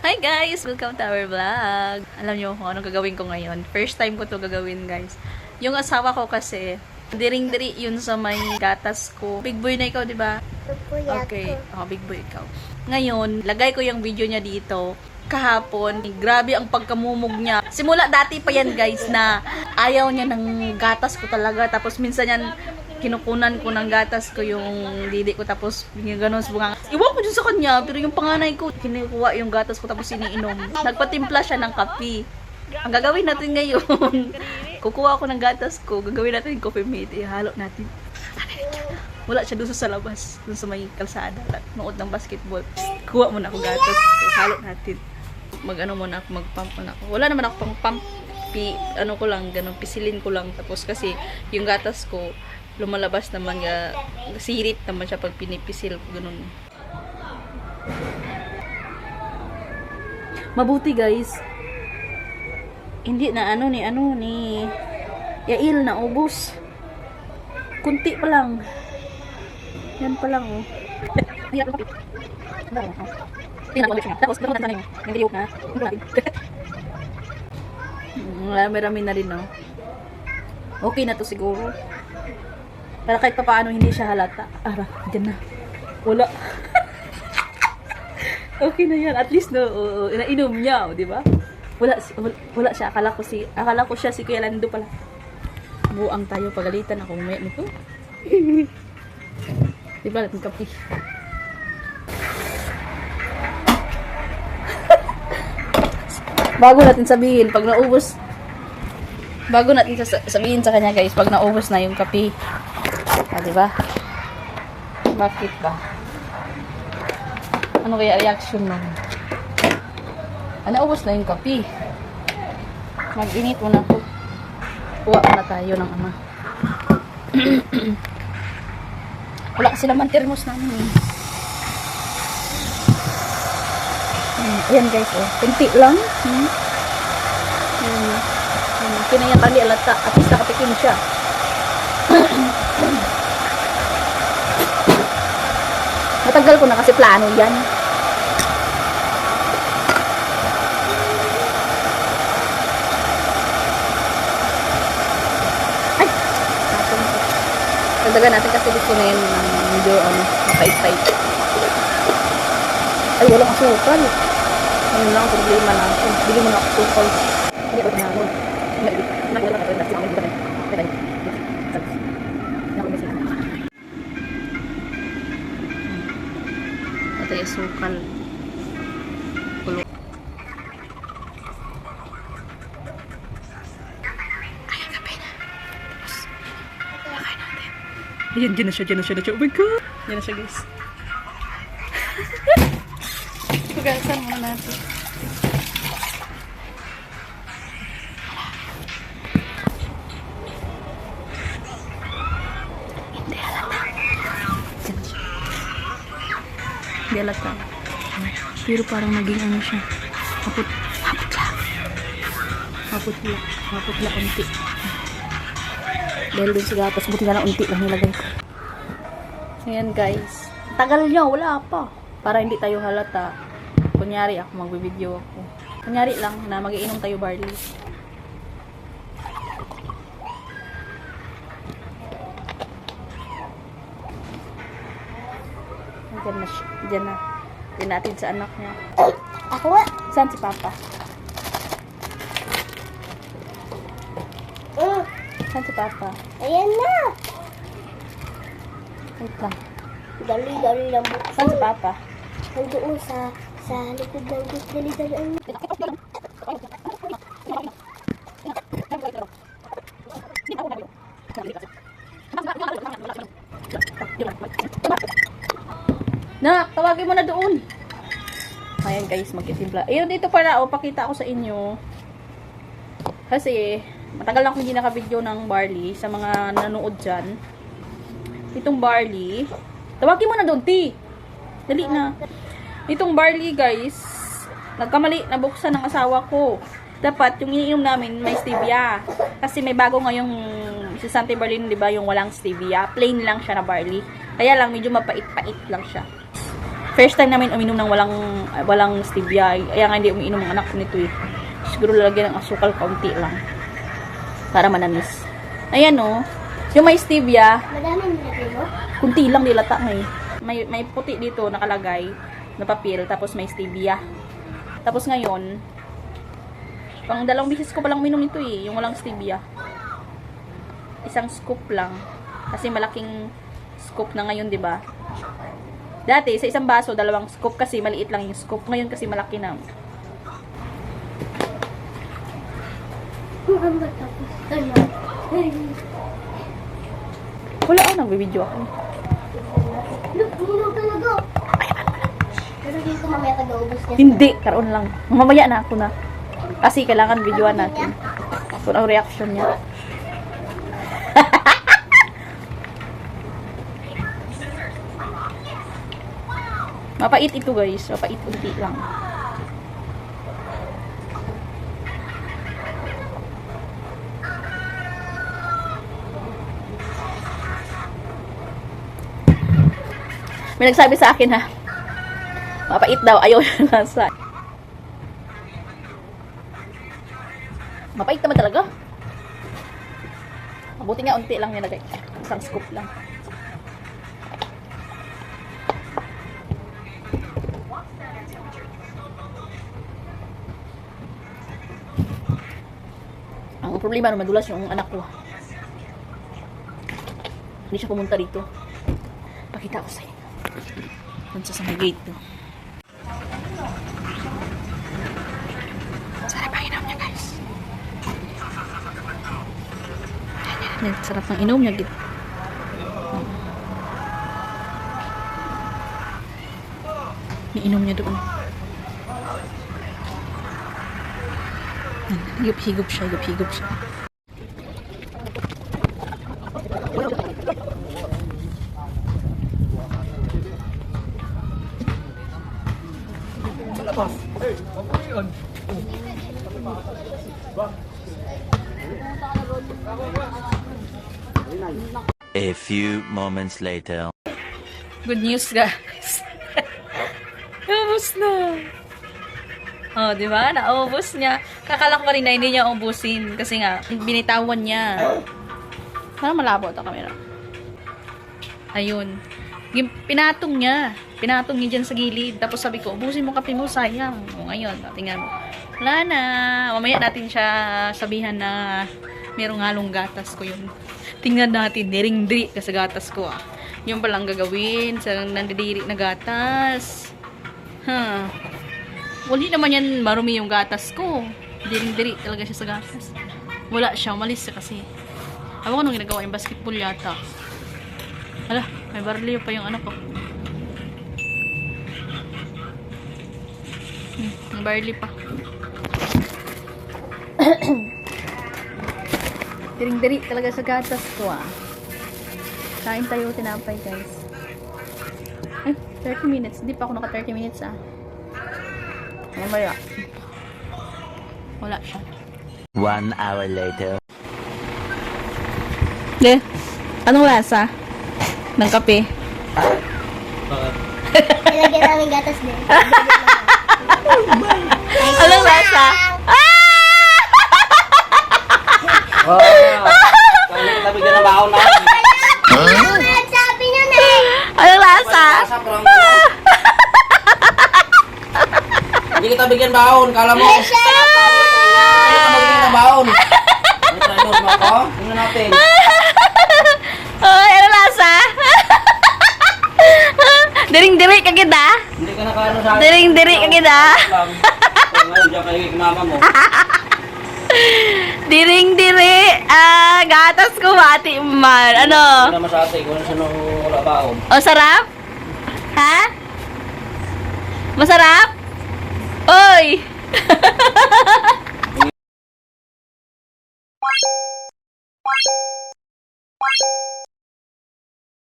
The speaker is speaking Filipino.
Hi guys! Welcome to our vlog. Alam niyo kung anong gagawin ko ngayon. First time ko to gagawin guys. Yung asawa ko kasi, diring-diri yun sa may gatas ko. Big boy na ikaw, di ba? Okay. Oh, big boy ikaw. Ngayon, lagay ko yung video niya dito. Kahapon, grabe ang pagkamumog niya. Simula dati pa yan guys na ayaw niya ng gatas ko talaga. Tapos minsan yan, kinukunan ko ng gatas ko yung didi ko tapos yung ganun sa bunga. Iwan ko dyan sa kanya, pero yung panganay ko, kinukuha yung gatas ko tapos iniinom. Nagpatimpla siya ng kape. Ang gagawin natin ngayon, kukuha ako ng gatas ko, gagawin natin yung coffee mate, ihalo natin. Wala siya doon sa labas, doon sa may kalsada, nood ng basketball. Kuha mo na ako gatas ko, halo natin. Mag-ano muna ako, mag-pump muna ako. Wala naman ako pang pump, pi, ano ko lang, ganun, pisilin ko lang. Tapos kasi, yung gatas ko, lumalabas naman nga, sirit naman siya pag pinipisil ganun. Mabuti guys, hindi na ano ni ano ni Yail na ubos. Kunti pa lang. Yan pa lang oh. Marami-rami na rin, no? Okay na to siguro. Para kahit pa paano hindi siya halata. Ara, dyan na. Wala. okay na yan. At least, no, uh, nainom niya, oh, di ba? Wala, wala, wala siya. Akala ko, si, akala ko siya si Kuya Lando pala. Buang tayo, pagalitan ako. Mamaya nito. di ba, natin kapi. Bago natin sabihin, pag naubos, bago natin sas- sabihin sa kanya guys, pag naubos na yung kape. Ah, di ba? Bakit ba? Ano kaya reaction mo? Ah, naubos na yung kape. Mag-init muna po. Kuha muna tayo ng ama. Wala kasi naman thermos namin eh. Hmm, Ayan guys, oh. Kunti lang. Hmm. Hmm. Kinaya tali alata. At least nakatikim siya. Matagal ko na kasi plano yan. Ay! Ko. Dagdagan natin kasi gusto na yun ng medyo ano, mapait-pait. Ay, walang asukal. Ano lang ang problema natin. Bili mo na asukal. Hindi ako tinanong. Hindi, hindi. Hindi, hindi. Hindi, hindi. Hindi, hindi. Hindi, hindi. Ito yung asukal. Kulo. Ay, kape na. Tapos, lakay natin. Ayan, dyan na siya, dyan na siya, dyan na siya. Oh my God! Dyan na siya, guys. Tugasan muna natin. Hindi halata. Pero parang naging ano siya. Hapot. Hapot lang. Hapot lang. Hapot lang unti. Dahil dun sa gatas, buti na lang unti lang nilagay ko. Ayan guys. Tagal niya, wala pa. Para hindi tayo halata. Kunyari ako, magbibideo ako. Kunyari lang na magiinom tayo barley. Diyan na. Diyan na. Diyan natin sa anak niya. Ako nga. Saan si Papa? Mm, Saan si Papa? ayan na. Wait lang. Dali-dali lang buksan. Saan si Papa? Nandoon sa sa likod ng gate. Dali-dali ang Nak, tawagin mo na doon. Ayan guys, magkitimpla. Ayun, dito para, oh, pakita ko sa inyo. Kasi, matagal akong hindi nakabideo ng barley sa mga nanood dyan. Itong barley, tawagin mo na doon, T. Dali na. Itong barley, guys, nagkamali, nabuksan ng asawa ko. Dapat, yung iniinom namin, may stevia. Kasi may bago ngayong si Sante Berlin, di ba, yung walang stevia. Plain lang siya na barley. Kaya lang, medyo mapait-pait lang siya. First time namin uminom ng walang walang stevia. Kaya nga hindi umiinom ang anak ko nito eh. Siguro lalagyan ng asukal kaunti lang. Para manamis. Ayan oh. Yung may stevia, Madami nilagay kunti lang nilata ngay. May, may puti dito nakalagay na papel, tapos may stevia. Tapos ngayon, pang dalawang bisis ko palang uminom nito eh, yung walang stevia. Isang scoop lang. Kasi malaking scoop na ngayon, di ba? Dati, sa isang baso, dalawang scoop kasi maliit lang yung scoop. Ngayon kasi malaki na. Wala ako, nagbibideo ako. Look, uminom ka na go. Pero dito mamaya taga-ubos niya. Hindi, karoon lang. Mamaya na ako na. Kasi kailangan videoan natin. Kung ang reaction niya. Mapait ito guys. Mapait unti lang. May nagsabi sa akin ha. Mapait daw. Ayaw na nasa. Mapait naman talaga. Mabuti nga unti lang nilagay. Isang scoop lang. Problema no, madulas yung anak ko. Hindi siya pumunta dito. Pakita ko sa'yo. Doon sa sa gate to. Sarap ang inom niya, guys. Yan. Sarap ng inom niya, git. Iinom niya doon. Higop-higop siya, higop-higop siya. A few moments later. Good news, guys. Naubos na. Oh, di ba? Naubos niya. Kakala ko pa rin na hindi niya ubusin. Kasi nga, binitawan niya. Parang malabo ito camera. Ayun. Pinatong niya. Pinatong niya dyan sa gilid. Tapos sabi ko, ubusin mo kape mo, sayang. O ngayon, tingnan mo. Wala na. Mamaya natin siya sabihan na merong halong gatas ko yun. Tingnan natin, diring-diri ka sa gatas ko ah. Yung palang gagawin sa nandidiri na gatas. Huh. Wali naman yan marumi yung gatas ko. Diring-diri talaga siya sa gatas. Wala siya, umalis siya kasi. Ewan ko nung ginagawa yung basketball yata. Hala, may barley pa yung anak ko. Hmm, may barley pa. Diring-diri talaga sa gatas ko ah. Kain tayo tinapay guys. Ay, 30 minutes. Hindi pa ako naka 30 minutes ah. Mamaya. Wala siya. One hour later. De, anong lasa? Ng kape. Nilagyan namin gatas din. Anong lasa? Oh, kami kita bigyan ng baon na. Ano sabi niya na eh? Anong lasa? Sa prong. Hindi kita bigyan baon, kala mo. Hindi Siya! kita bigyan ng baon. Ano? Tingnan natin. Ay, anong lasa? Diring-diri ka kita? Hindi ka nakaano sa akin. Diring-diri ka kita? Ngayon dyan kayo kay mama mo. Diring-diri. Ah, gatas ko mati man. Ano? Hindi naman sa ate, kung ano sino wala baon. O, sarap? Ha? Masarap? Oy!